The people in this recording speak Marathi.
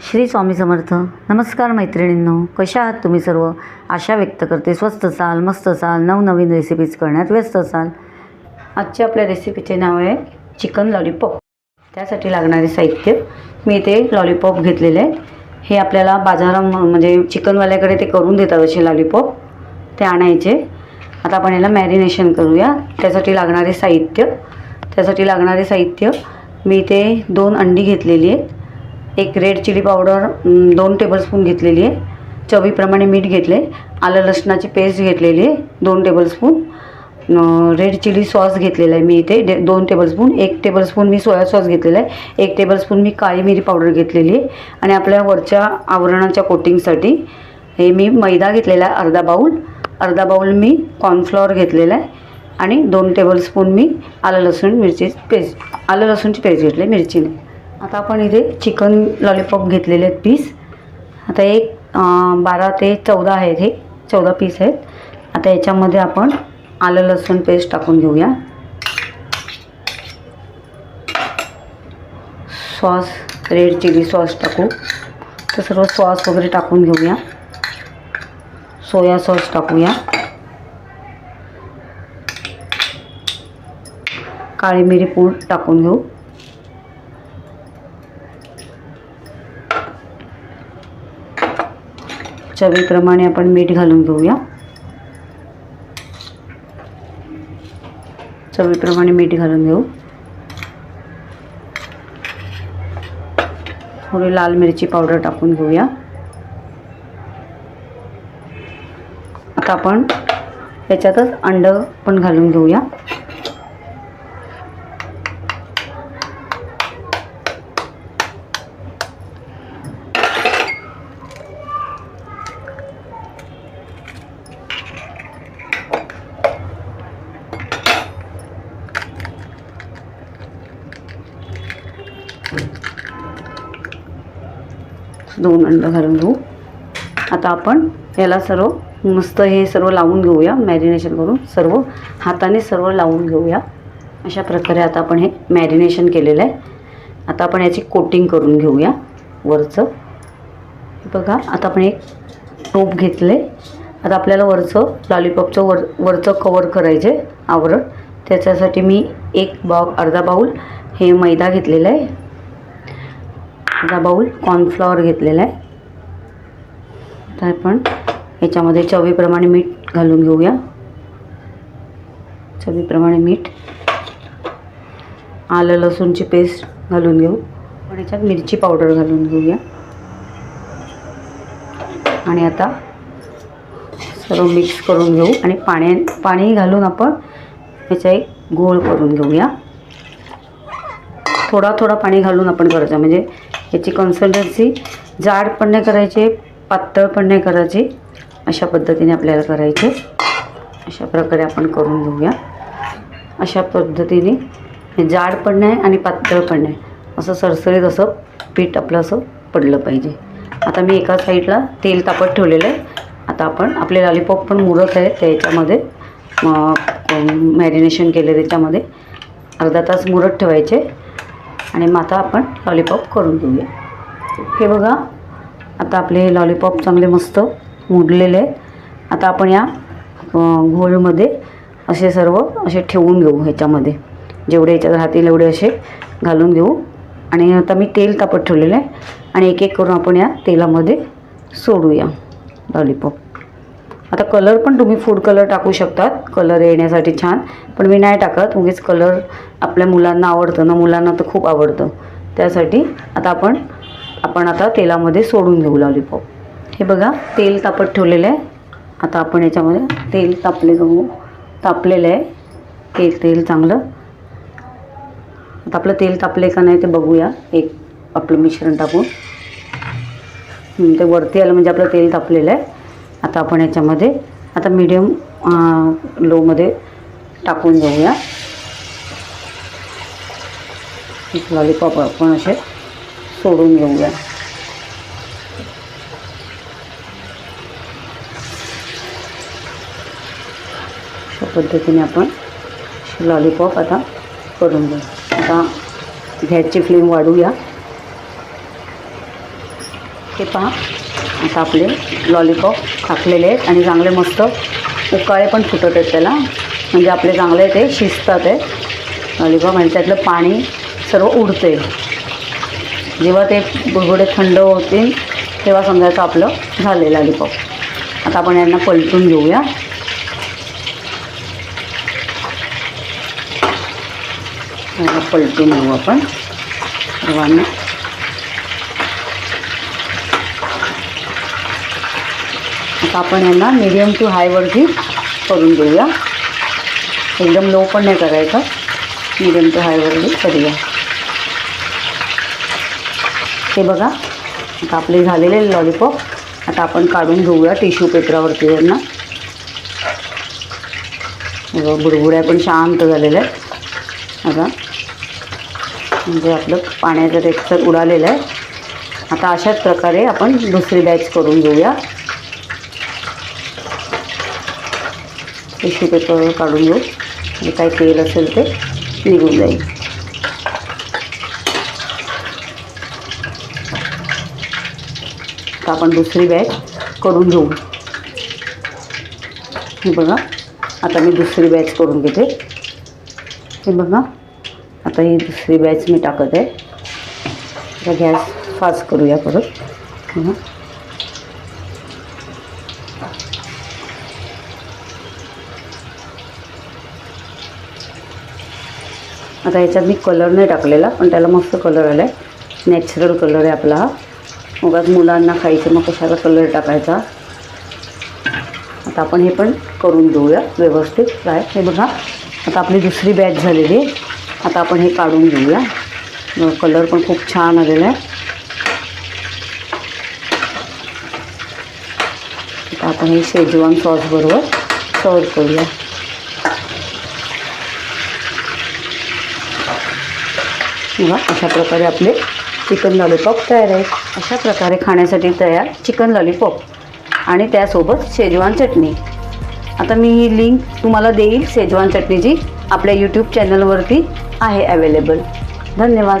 श्री स्वामी समर्थ. नमस्कार मैत्रिणींनो. कशा आहात तुम्ही सर्व? आशा व्यक्त करते. स्वस्त असाल मस्त असाल नवनवीन रेसिपीज करण्यात व्यस्त असाल. आजच्या आपल्या रेसिपीचे नाव आहे चिकन लॉलीपॉप त्यासाठी लागणारे साहित्य मी इथे लॉलीपॉप घेतलेले आहेत. हे आपल्याला बाजारा म्हणजे चिकनवाल्याकडे ते करून देतात असे लॉलीपॉप ते आणायचे. आता आपण याला मॅरिनेशन करूया. त्यासाठी लागणारे साहित्य त्यासाठी लागणारे साहित्य मी इथे दोन अंडी घेतलेली आहेत. एक रेड चिली पावडर दोन टेबलस्पून घेतलेली आहे. चवीप्रमाणे मीठ घेतले आलं लसणाची पेस्ट घेतलेली आहे दोन टेबलस्पून रेड चिली सॉस घेतलेला आहे मी इथे डे दोन टेबलस्पून एक टेबलस्पून मी सोया सॉस घेतलेला आहे. एक टेबलस्पून मी काळी मिरी पावडर घेतलेली आहे. आणि आपल्या वरच्या आवरणाच्या कोटिंगसाठी हे मी मैदा घेतलेला आहे अर्धा बाऊल अर्धा बाऊल मी कॉर्नफ्लॉवर घेतलेला आहे. आणि दोन टेबलस्पून मी आलं लसूण मिरची पेस्ट आलं लसूणची पेस्ट घेतली आहे मिरचीने आता आपण इथे चिकन लॉलीपॉप घेतलेले आहेत पीस आता एक बारा ते चौदा आहेत हे. चौदा पीस आहेत. आता याच्यामध्ये आपण आलं लसूण पेस्ट टाकून घेऊया. सॉस रेड चिली सॉस टाकू. तर सर्व सॉस वगैरे टाकून घेऊया. सोया सॉस टाकूया. काळी मिरी पूड टाकून घेऊ. चवीप्रमाणे आपण मीठ घालून घेऊया. चवीप्रमाणे मीठ घालून घेऊ. थोडी लाल मिरची पावडर टाकून घेऊया. आता आपण याच्यातच अंड पण घालून घेऊया. दोन अंडं घालून घेऊ. आता आपण याला सर्व मस्त हे सर्व लावून घेऊया मॅरिनेशन करून सर्व हाताने सर्व लावून घेऊया. अशा प्रकारे आता आपण हे मॅरिनेशन केलेलं आहे. आता आपण याची कोटिंग करून घेऊया वरचं. बघा आता आपण एक टोप घेतले आता आपल्याला वरचं लॉलीपॉपचं वर वरचं कवर करायचे आवरण. त्याच्यासाठी मी एक बाऊ अर्धा बाऊल हे मैदा घेतलेला आहे. अर्धा बाऊल कॉर्नफ्लॉवर घेतलेला आहे. तर आपण याच्यामध्ये चवीप्रमाणे मीठ घालून घेऊया. चवीप्रमाणे मीठ आलं लसूणची पेस्ट घालून घेऊ. आणि याच्यात मिरची पावडर घालून घेऊया. आणि आता सर्व मिक्स करून घेऊ आणि पाण्या पाणी घालून आपण याचा एक गोळ करून घेऊया. थोडा थोडा पाणी घालून आपण करायचं. म्हणजे याची कन्सिस्टन्सी जाड पण नाही करायचे पातळ पण नाही करायची. अशा पद्धतीने आपल्याला करायचे. अशा प्रकारे आपण करून घेऊया. अशा पद्धतीने. जाड पण नाही आणि पातळ पण नाही. असं सरसरीत असं पीठ आपलं असं पडलं पाहिजे. आता मी एका साईडला तेल तापत ठेवलेलं आहे. आता आपण आपले लॉलीपॉप पण मुरत आहेत त्याच्यामध्ये. मॅरिनेशन केले त्याच्यामध्ये. अर्धा तास मुरत ठेवायचे. आणि मग आता आपण लॉलीपॉप करून घेऊया. हे बघा आता आपले हे लॉलीपॉप चांगले मस्त मोडलेले आहेत. आता आपण या घोळमध्ये असे सर्व असे ठेवून घेऊ ह्याच्यामध्ये. जेवढे ह्याच्यात राहतील एवढे असे घालून घेऊ. आणि आता मी तेल तापत ठेवलेलं आहे. आणि एक एक करून आपण या तेलामध्ये सोडूया लॉलीपॉप आता कलर पण तुम्ही फूड कलर टाकू शकतात. कलर येण्यासाठी छान. पण मी नाही टाकत. उगीच कलर आपल्या मुलांना आवडतं ना मुलांना तर खूप आवडतं. त्यासाठी आता आपण आपण आता तेलामध्ये सोडून घेऊ लॉलीपॉप हे बघा तेल तापत ठेवलेलं आहे. आता आपण याच्यामध्ये तेल तापले गहू तापलेलं आहे. तेल तेल चांगलं. आता आपलं तेल तापले का नाही ते बघूया. एक आपलं मिश्रण टाकून. ते वरती आलं म्हणजे आपलं तेल तापलेलं आहे. आता आपण याच्यामध्ये आता मीडियम लोमध्ये टाकून घेऊया लॉलीपॉप आपण असे सोडून घेऊया. अशा पद्धतीने आपण लॉलीपॉप आता करून घेऊ. आता गॅसची फ्लेम वाढूया. हे पहा. आता आपले लॉलीपॉप टाकलेले आहेत आणि चांगले मस्त उकाळे पण फुटत आहेत त्याला. म्हणजे आपले चांगले ते शिजतात आहे लॉलीपॉप आणि त्यातलं पाणी सर्व उडते जेव्हा ते बुडबुडे थंड होतील तेव्हा समजायचं आपलं झालं लॉलीपॉप आता आपण यांना पलटून घेऊया. पलटून घेऊ आपण. सर्वांना. आता आपण यांना मिडियम टू हायवरती करून घेऊया. एकदम लो पण नाही करायचं. मिडियम टू हायवरती करूया. ते बघा आता आपले झालेले लॉलीपॉप आता आपण काढून घेऊया टिश्यू पेपरावरती यांना. बुडबुड्या पण शांत झालेल्या आहेत. आता म्हणजे आपलं पाण्याचं टेक्स्चर उडालेलं आहे. आता अशाच प्रकारे आपण दुसरी बॅच करून घेऊया. टिश्यू पेपर काढून घेऊ. आणि काय तेल असेल ते निघून जाईल. आता आपण दुसरी बॅच करून घेऊ. हे बघा आता मी दुसरी बॅच करून घेते. हे बघा आता ही दुसरी बॅच मी टाकत आहे. आता गॅस फास्ट करूया परत. आता याच्यात मी कलर नाही टाकलेला पण त्याला मस्त कलर आला आहे नॅचरल कलर आहे आपला हा. आज मुलांना खायचं मग कशाला कलर टाकायचा? आता आपण हे पण करून देऊया व्यवस्थित. फ्राय हे बघा. आता आपली दुसरी बॅच झालेली. आहे आता आपण हे काढून घेऊया. कलर पण खूप छान आलेला आहे. आता आपण हे शेजवान सॉसबरोबर सर्व करूया. किंवा अशा प्रकारे आपले चिकन लॉलीपॉप तयार आहेत. अशा प्रकारे खाण्यासाठी तयार चिकन लॉलीपॉप आणि त्यासोबत शेजवान चटणी. आता मी ही लिंक तुम्हाला देईल शेजवान चटणीची आपल्या यूट्यूब चॅनलवरती आहे अवेलेबल धन्यवाद.